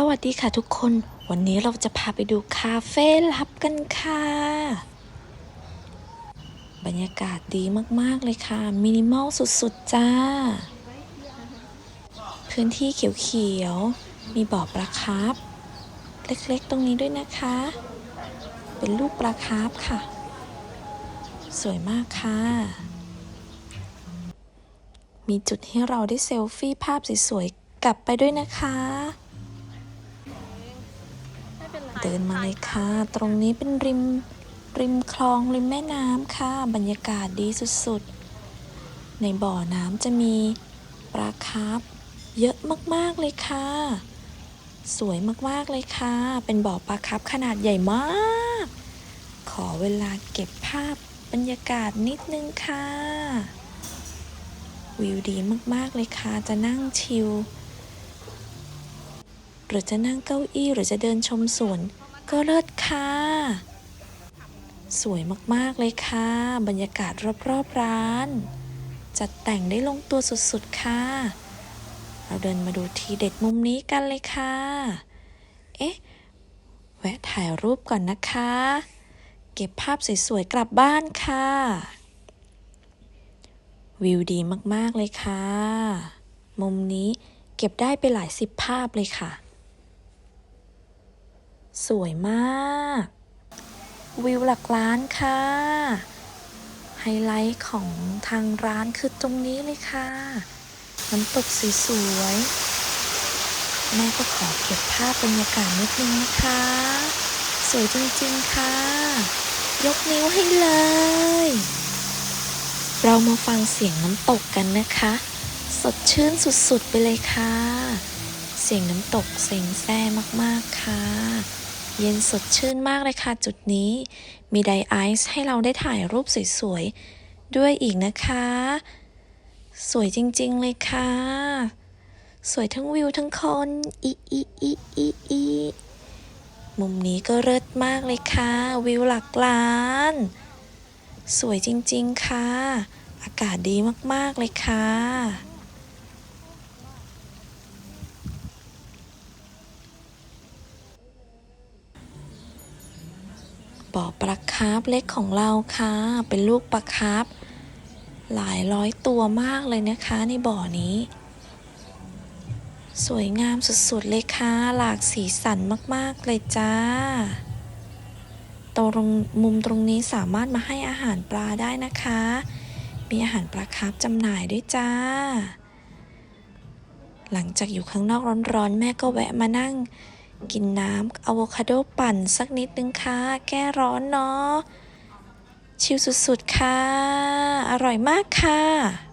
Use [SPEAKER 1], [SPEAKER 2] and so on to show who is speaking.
[SPEAKER 1] สวัสดีค่ะทุกคน วันนี้เราจะพาไปดูคาเฟ่ลับกันค่ะ บรรยากาศดีมากๆเลยค่ะ มินิมอลสุดๆ จ้า พื้นที่เขียวๆ มีบ่อปลาคาร์ฟเล็กๆ ตรงนี้ด้วยนะคะ เป็นลูกปลาคาร์ฟค่ะ สวยมากค่ะ มีจุดให้เราได้เซลฟี่ภาพสวยๆ กลับไปด้วยนะคะ เดินมาเลยค่ะ ตรงนี้เป็นริมริมคลองริมแม่น้ำค่ะ บรรยากาศดีสุดๆ ในบ่อน้ำจะมีปลาคาร์ฟเยอะมากๆเลยค่ะ สวยมากๆเลยค่ะ เป็นบ่อปลาคาร์ฟขนาดใหญ่มาก ขอเวลาเก็บภาพบรรยากาศนิดนึงค่ะ วิวดีมากๆเลยค่ะ จะนั่งชิล หรือจะนั่งเก้าอี้หรือจะเดินชมสวน ก็เลิศค่ะ สวยมากๆเลยค่ะ บรรยากาศรอบๆร้าน จัดแต่งได้ลงตัวสุดๆค่ะ เราเดินมาดูทีเด็ดมุมนี้กันเลยค่ะ เอ๊ะ แวะถ่ายรูปก่อนนะคะ เก็บภาพสวยๆกลับบ้านค่ะ วิวดีมากๆเลยค่ะ มุมนี้เก็บได้ไปหลายสิบภาพเลยค่ะ สวยมาก วิวหลักล้านค่ะ ไฮไลท์ของทางร้านคือตรงนี้เลยค่ะ น้ำตกสสวยๆ แม่ก็ขอเก็บภาพบรรยากาศนิดนึงนะคะ สวยจริงๆค่ะ ยกนิ้วให้เลย เรามาฟังเสียงน้ำตกกันนะคะ สดชื่นสุดๆ ไปเลยค่ะเสียงน้ำตกเซ็งแซ่มาก ๆ ค่ะ เย็นสดชื่นมากเลยค่ะจุดนี้ มีไดไอซ์ให้เราได้ถ่ายรูปสวยๆ ด้วยอีกนะคะ สวยจริงๆเลยค่ะ สวยทั้งวิวทั้งคนอีอีอีอีอีมุมนี้ก็เลิศมากเลยค่ะ วิวหลักล้าน สวยจริงๆค่ะ อากาศดีมากๆเลยค่ะ บ่อปลาคาร์ฟเล็กของเราค่ะ เป็นลูกปลาคาร์ฟหลายร้อยตัวมากเลยนะคะในบ่อนี้ สวยงามสุดๆเลยค่ะ หลากสีสันมากๆเลยจ้า ตรงมุมตรงนี้สามารถมาให้อาหารปลาได้นะคะ มีอาหารปลาคาร์ฟจำหน่ายด้วยจ้า หลังจากอยู่ข้างนอกร้อนๆ แม่ก็แวะมานั่ง กินน้ำอะโวคาโดปั่นสักนิดนึงค่ะ แก้ร้อนเนาะ ชิลสุดๆค่ะ อร่อยมากค่ะ